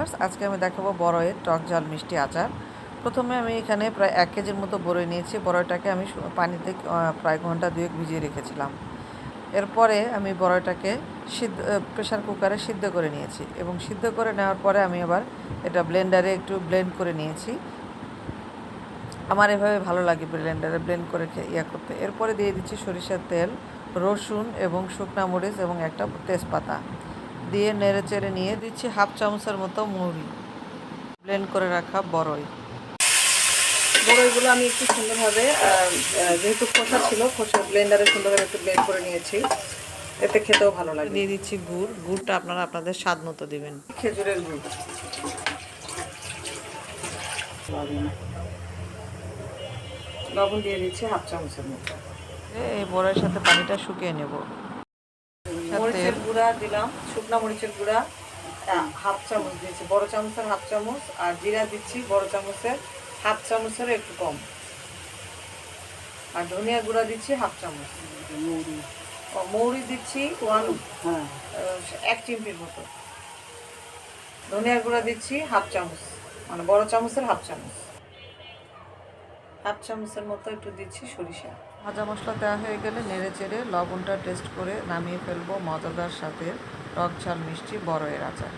Viewers, আজকে আমি দেখাবো বড়য়ের টক ঝাল মিষ্টি আচার। প্রথমে আমি এখানে প্রায় এক কেজির মতো বড়ই নিয়েছি। বড়ইটাকে আমি পানিতে প্রায় ঘণ্টা দুয়েক ভিজিয়ে রেখেছিলাম। এরপরে আমি বড়ইটাকে সিদ্ধ প্রেশার কুকারে সিদ্ধ করে নিয়েছি এবং সিদ্ধ করে নেওয়ার পরে আমি আবার এটা ব্লেন্ডারে একটু ব্লেন্ড করে নিয়েছি। আমার এভাবে ভালো লাগে ব্লেন্ডারে ব্লেন্ড করে ইয়া করতে। এরপরে দিয়ে দিচ্ছি সরিষার তেল, রসুন এবং শুকনা মরিচ এবং একটা তেজপাতা। দিয়ে নেড়ে চেড়ে নিয়ে দিচ্ছি হাফ চামচের মতো মুড়ি। ব্লেন্ড করে রাখা বড়ই। বড়ইগুলো আমি একটু সুন্দরভাবে যেহেতু খোসা ছিল খোসা ব্লেন্ডারে সুন্দরভাবে একটু ব্লেন্ড করে নিয়েছি। এতে খেতেও ভালো লাগে। দিয়ে দিচ্ছি গুড়। গুড়টা আপনারা আপনাদের স্বাদ মতো দেবেন। খেজুরের গুড়। লবণ দিয়ে দিচ্ছি হাফ চামচের মতো। এই বড়ের সাথে পানিটা শুকিয়ে নেব। মরিচের গুঁড়া দিলাম শুকনা মরিচের গুঁড়া। হাফ চামচ দিয়েছি বড় চামচের হাফ চামচ আর জিরা দিচ্ছি বড় চামচের হাফ চামচের একটু কম। আর ধনিয়া গুঁড়া দিচ্ছি হাফ চামচ। মৌরি। দিচ্ছি ওয়ান এক চিমটির মতো। ধনিয়া গুঁড়া দিচ্ছি হাফ চামচ মানে বড় চামচের হাফ চামচ। হাফ চামচের মতো একটু দিচ্ছি সরিষা। ভাজা মশলা দেওয়া হয়ে গেলে নেড়ে চেড়ে লবণটা টেস্ট করে নামিয়ে ফেলব মজাদার সাথে টক ঝাল মিষ্টি বড়য়ের আচার।